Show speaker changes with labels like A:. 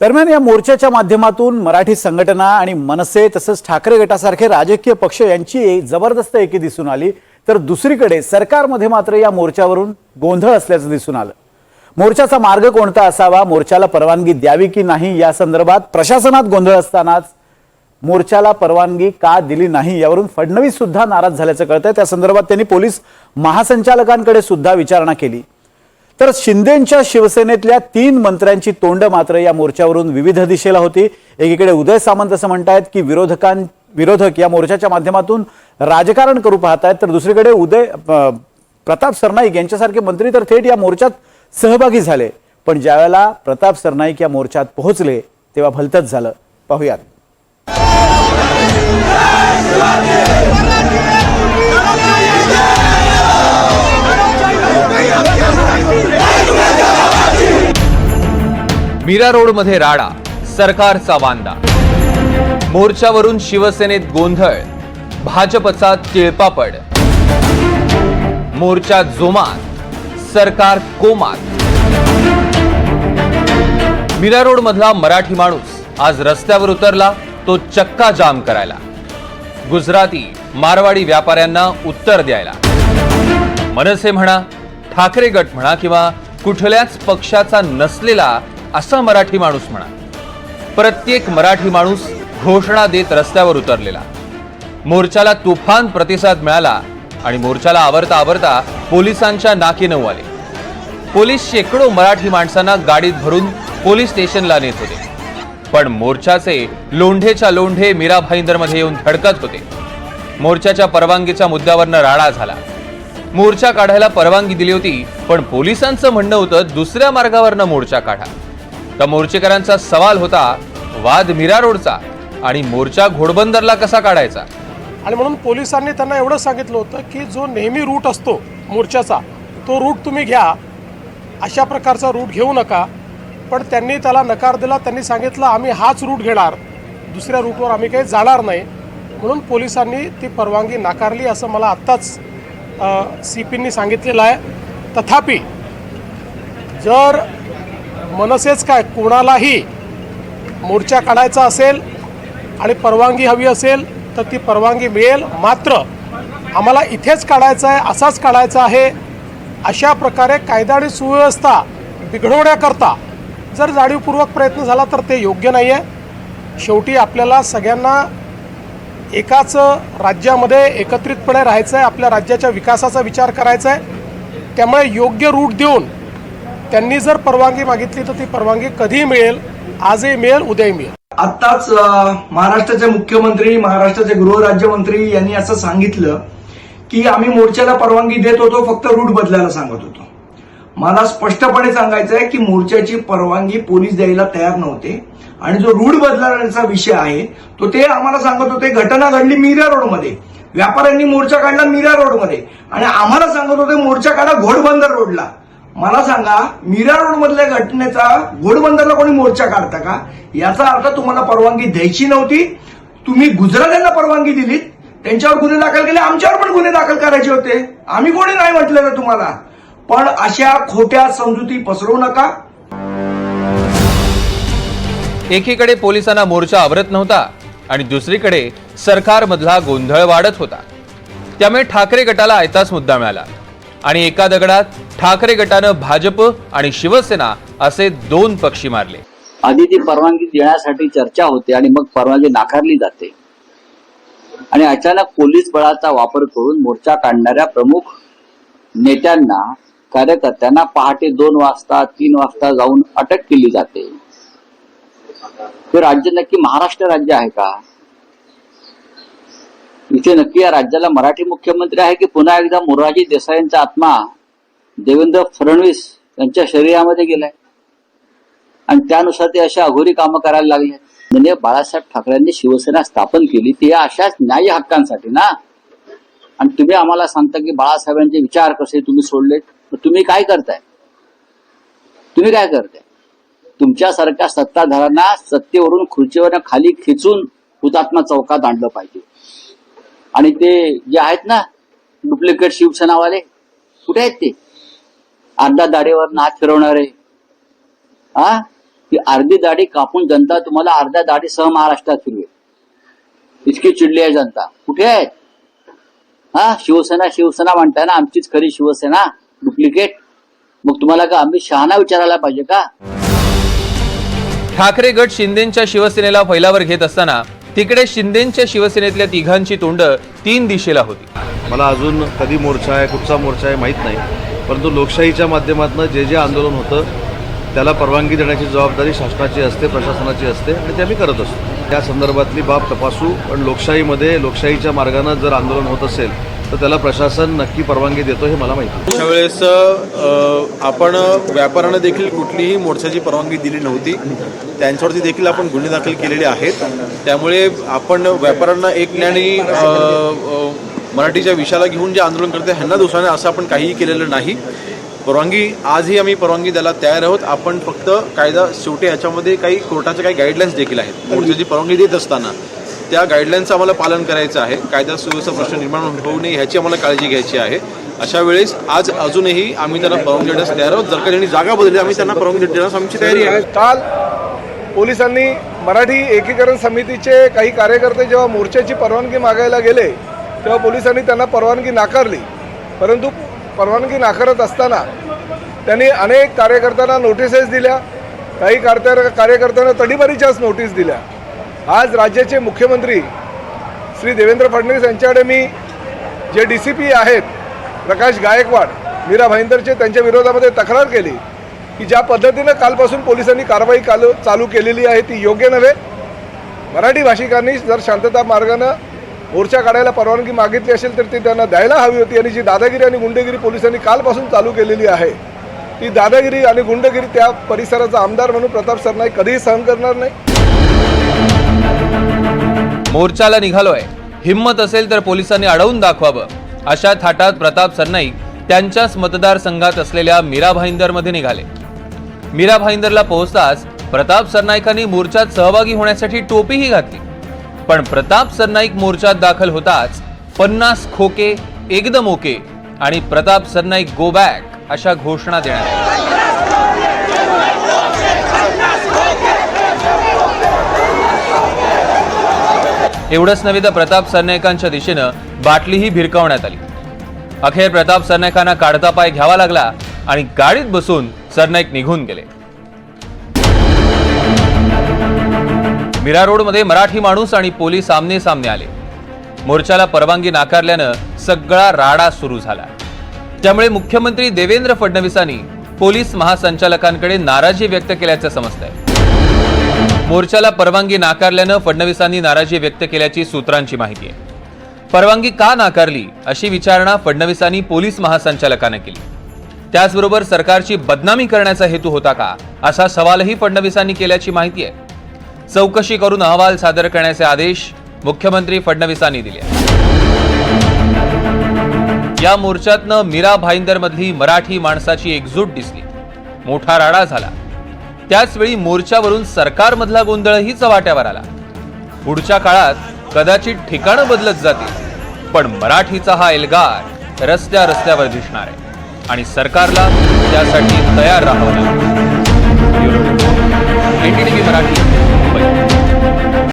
A: दरम्यान या मोर्चाच्या माध्यमातून मराठी संघटना आणि मनसे तसंच ठाकरे गटासारखे राजकीय पक्ष यांची जबरदस्त एकी दिसून आली. तर दुसरीकडे सरकारमध्ये मात्र या मोर्चावरून गोंधळ असल्याचं दिसून आलं. मोर्चाचा मार्ग कोणता असावा मोर्चाला परवानगी द्यावी की नाही या संदर्भात प्रशासनात गोंधळ असतानाच मोर्चाला परवानगी का दिली नाही यावरून फडणवीस सुद्धा नाराज झाल्याचं कळतंय. त्या संदर्भात त्यांनी पोलीस महासंचालकांकडे सुद्धा विचारणा केली. तर शिंदेच्या शिवसेनेतल्या तीन मंत्र्यांची तोंड मात्र या मोर्चावरून विविध दिशेला होती. एकीकडे उदय सामंत असं म्हणतायत की विरोधकां विरोधक या मोर्चाच्या माध्यमातून राजकारण करू पाहतायत तर दुसरीकडे उदय प्रताप सरनाईक यांच्यासारखे मंत्री तर थेट या मोर्चात सहभागी झाले. पण ज्यावेळेला प्रताप सरनाईक या मोर्चात पोहोचले तेव्हा भलतच झालं. पाहूयात.
B: मीरा रोडमध्ये राडा सरकारचा वांदा. मोर्चावरून शिवसेनेत गोंधळ भाजपचा तिळपापड. मोर्चा जोमात सरकार कोमात. मीरा रोड मधला मराठी माणूस आज रस्त्यावर उतरला तो चक्का जाम करायला. गुजराती मारवाडी व्यापाऱ्यांना उत्तर द्यायला. मनसे म्हणा ठाकरे गट म्हणा किंवा कुठल्याच पक्षाचा नसलेला असा मराठी माणूस म्हणा प्रत्येक मराठी माणूस घोषणा देत रस्त्यावर उतरलेला. मोर्चाला तुफान प्रतिसाद मिळाला आणि मोर्चाला आवरता आवरता पोलिसांच्या नाकी नऊ आले. पोलीस शेकडो मराठी माणसांना गाडीत भरून पोलीस स्टेशनला नेत होते. पण मोर्चाचे लोंढेच्या लोंढे मीरा भाईंदरमध्ये येऊन धडकत होते. मोर्चाच्या परवानगीच्या मुद्द्यावरनं राडा झाला. मोर्चा काढायला परवानगी दिली होती पण पोलिसांचं म्हणणं होतं दुसऱ्या मार्गावरनं मोर्चा काढा. तर मोर्चेकरांचा सवाल होता वाद मीरा रोडचा आणि मोर्चा घोडबंदरला कसा काढायचा?
C: आणि म्हणून पोलिसांनी त्यांना एवढं सांगितलं होतं की जो नेहमी रूट असतो मोर्चाचा तो रूट तुम्ही घ्या. अशा प्रकारचा रूट घेऊ नका. पण त्यांनी त्याला नकार दिला त्यांनी सांगितलं आम्ही हाच रूट घेणार. दुसऱ्या रूटवर आम्ही काही जाणार नाही. म्हणून पोलिसांनी ती परवानगी नाकारली असं मला आत्ताच सी पींनी सांगितलेलं आहे. तथापि जर मनसेच काय कोणालाही मोर्चा काढायचा असेल आणि परवानगी हवी असेल तर ती परवानगी मिळेल. मात्र आम्हाला इथेच काढायचं आहे असाच काढायचा आहे अशा प्रकारे कायदा आणि सुव्यवस्था बिघडवण्याकरता जर जाणीवपूर्वक प्रयत्न झाला तर ते योग्य नाही आहे शेवटी आपल्याला सगळ्यांना एकाच राज्यामध्ये एकत्रितपणे राहायचं आहे आपल्या राज्याच्या विकासाचा विचार करायचा आहे त्यामुळे योग्य रूट देऊन त्यांनी जर परवानगी मागितली तर ती परवानगी कधीही मिळेल आजही मिळेल उद्याही मिळेल.
D: आत्ताच महाराष्ट्राचे मुख्यमंत्री महाराष्ट्राचे गृहराज्यमंत्री यांनी असं सांगितलं की आम्ही मोर्चाला परवानगी देत होतो फक्त रूट बदलायला सांगत होतो. मला स्पष्टपणे सांगायचं आहे की मोर्चाची परवानगी पोलीस द्यायला तयार नव्हते. आणि जो रूढ बदलण्याचा विषय आहे तो ते आम्हाला सांगत होते घटना घडली मीरा रोडमध्ये. व्यापाऱ्यांनी मोर्चा काढला मीरा रोडमध्ये. आणि आम्हाला सांगत होते मोर्चा काढा घोडबंदर रोडला. मला सांगा मीरा रोड मधल्या घटनेचा घोडबंदरला कोणी मोर्चा काढता का? याचा अर्थ तुम्हाला परवानगी द्यायची नव्हती. तुम्ही गुजरात्यांना परवानगी दिलीत. त्यांच्यावर गुन्हे दाखल केले आमच्यावर पण गुन्हे दाखल करायचे होते. आम्ही कोणी नाही म्हटलेलं तुम्हाला. पण अशा खोट्या समजुती पसरवू नका.
B: एकीकडे पोलिसांना मोर्चा आवरत नव्हता आणि दुसरीकडे सरकारमधला गोंधळ वाढत होता. त्यामुळे ठाकरे गटाला आयताच मुद्दा मिळाला. आणि एका दगडात ठाकरे गटानं भाजप आणि शिवसेना असे दोन पक्षी मारले.
E: आधी ती परवानगी देण्यासाठी चर्चा होते आणि मग परवानगी नाकारली जाते. आणि अचानक पोलीस बळाचा वापर करून मोर्चा काढणाऱ्या प्रमुख नेत्यांना कार्यकर्त्यांना पहाटे दोन वाजता तीन वाजता जाऊन अटक केली जाते. हे राज्य नक्की महाराष्ट्र राज्य आहे का? इथे नक्की या राज्याला मराठी मुख्यमंत्री आहे की पुन्हा एकदा मोरारजी देसाईंचा आत्मा देवेंद्र फडणवीस यांच्या शरीरामध्ये गेलाय? आणि त्यानुसार ते अशा अघोरी कामं करायला लागले. म्हणजे बाळासाहेब ठाकरेंनी शिवसेना स्थापन केली ती या अशाच न्याय्य हक्कांसाठी ना? आणि तुम्ही आम्हाला सांगता की बाळासाहेबांचे विचार कसे? तुम्ही सोडले तर तुम्ही काय करताय? तुम्ही काय करताय? तुमच्यासारख्या सत्ताधाऱ्यांना सत्तेवरून खुर्चीवर खाली खिचून हुतात्मा चौकात आणलं पाहिजे. आणि ते जे आहेत ना डुप्लिकेट शिवसेनावाले कुठे आहेत ते? अर्धा दाढीवर नाच फिरवणारे. हा ती अर्धी दाढी कापून जनता तुम्हाला अर्ध्या दाढीसह महाराष्ट्रात फिरवेल. इतकी चिडली आहे जनता. कुठे आहेत? हा शिवसेना शिवसेना म्हणताय ना आमचीच खरी शिवसेना डुप्लिकेट. मग तुम्हाला का अमित शहाना विचारायला पाहिजे का?
B: ठाकरे गट शिंदेच्या शिवसेनेला फैलावर घेत असताना तिकडे शिंदेच्या शिवसेनेतल्या तिघांची तोंड तीन दिशेला होती.
F: मला अजून कधी मोर्चा आहे कुठचा मोर्चा आहे माहीत नाही. परंतु लोकशाहीच्या माध्यमातून जे जे आंदोलन होतं त्याला परवानगी देण्याची जबाबदारी शासनाची असते प्रशासनाची असते आणि ते आम्ही करत असतो. त्या संदर्भातली बाब तपासू. पण लोकशाहीमध्ये लोकशाहीच्या मार्गानं जर आंदोलन होत असेल तर त्याला प्रशासन नक्की परवानगी देतो हे मला माहिती
G: अशा वेळेस आपण व्यापाऱ्यांना देखील कुठलीही मोर्चाची परवानगी दिली नव्हती. त्यांच्यावरती देखील आपण गुन्हे दाखल केलेले आहेत. त्यामुळे आपण व्यापाऱ्यांना एक ज्ञानी मराठीच्या विषयाला घेऊन जे आंदोलन करते ह्यांना दुसऱ्याने असं आपण काहीही केलेलं नाही. परवानगी आजही आम्ही परवानगी द्यायला तयार आहोत. आपण फक्त कायदा शेवटी ह्याच्यामध्ये काही कोर्टाच्या काही गाईडलाईन्स देखील आहेत. मोर्चाची परवानगी देत असताना. त्या गाईडलाईनचं आम्हाला पालन करायचं आहे. कायदा सुव्यवस्था प्रश्न निर्माण होऊ नये ह्याची आम्हाला काळजी घ्यायची आहे. अशा वेळेस आज अजूनही आम्ही त्यांना परवानगी देण्यास तयार आहोत. जर का त्यांनी जागा बदलली आम्ही त्यांना परवानगी देण्यास आमची तयारी आहे.
H: काल पोलिसांनी मराठी एकीकरण समितीचे काही कार्यकर्ते जेव्हा मोर्चाची परवानगी मागायला गेले तेव्हा पोलिसांनी त्यांना परवानगी नाकारली. परंतु परवानगी नाकारत असताना त्यांनी अनेक कार्यकर्त्यांना नोटिसेस दिल्या. काही कार्य कार्यकर्त्यांना तडीबारीच्याच नोटीस दिल्या. आज राज्याचे मुख्यमंत्री श्री देवेंद्र फडणवीस यांच्याकडे मी जे डी सी पी आहेत प्रकाश गायकवाड मीरा भाईंदरचे त्यांच्या विरोधामध्ये तक्रार केली की ज्या पद्धतीनं कालपासून पोलिसांनी कारवाई काल चालू केलेली आहे ती योग्य नव्हे. मराठी भाषिकांनी जर शांतता मार्गानं मोर्चा काढायला परवानगी मागितली असेल तर ती त्यांना द्यायला हवी होती. आणि जी दादागिरी आणि गुंडगिरी पोलिसांनी कालपासून चालू केलेली आहे ती दादागिरी आणि गुंडगिरी त्या परिसराचा आमदार म्हणून प्रताप सरनाईक कधीही सहन करणार नाही.
B: मोर्चाला निघालोय. हिंमत असेल तर पोलिसांनी अडवून दाखवावं. अशा थाटात प्रताप सरनाईक त्यांच्याच मतदारसंघात असलेल्या मीरा भाईंदरमध्ये निघाले. मीरा भाईंदरला पोहोचताच प्रताप सरनाईकांनी मोर्चात सहभागी होण्यासाठी टोपीही घातली. पण प्रताप सरनाईक मोर्चात दाखल होताच पन्नास खोके एकदम ओके आणि प्रताप सरनाईक गो बॅक अशा घोषणा देण्यात एवढंच नव्हे तर प्रताप सरनाईकांच्या दिशेनं बाटलीही भिरकावण्यात आली. अखेर प्रताप सरनाईकांना काढता पाय घ्यावा लागला आणि गाडीत बसून सरनाईक निघून गेले. मीरा रोडमध्ये मराठी माणूस आणि पोलीस सामने सामने आले. मोर्चाला परवानगी नाकारल्यानं सगळा राडा सुरू झाला. त्यामुळे मुख्यमंत्री देवेंद्र फडणवीसांनी पोलीस महासंचालकांकडे नाराजी व्यक्त केल्याचं समजतंय. मोर्चाला परवानगी नाकारल्यानं फडणवीसांनी नाराजी व्यक्त केल्याची सूत्रांची माहिती आहे. परवानगी का नाकारली अशी विचारणा फडणवीसांनी पोलीस महासंचालकांना केली. त्याचबरोबर सरकारची बदनामी करण्याचा हेतू होता का असा सवालही फडणवीसांनी केल्याची माहिती आहे. चौकशी करून अहवाल सादर करण्याचे आदेश मुख्यमंत्री फडणवीसांनी दिले या मोर्चातनं मीरा भाईंदर मधली मराठी माणसाची एकजूट दिसली. मोठा राडा झाला. त्याचवेळी मोर्चावरून सरकारमधला गोंधळही चव्हाट्यावर आला. पुढच्या काळात कदाचित ठिकाणं बदलत जातील पण मराठीचा हा एल्गार रस्त्या रस्त्यावर दिसणार आहे आणि सरकारला त्यासाठी तयार राहावं लागेल. ब्युरो मराठी मुंबई.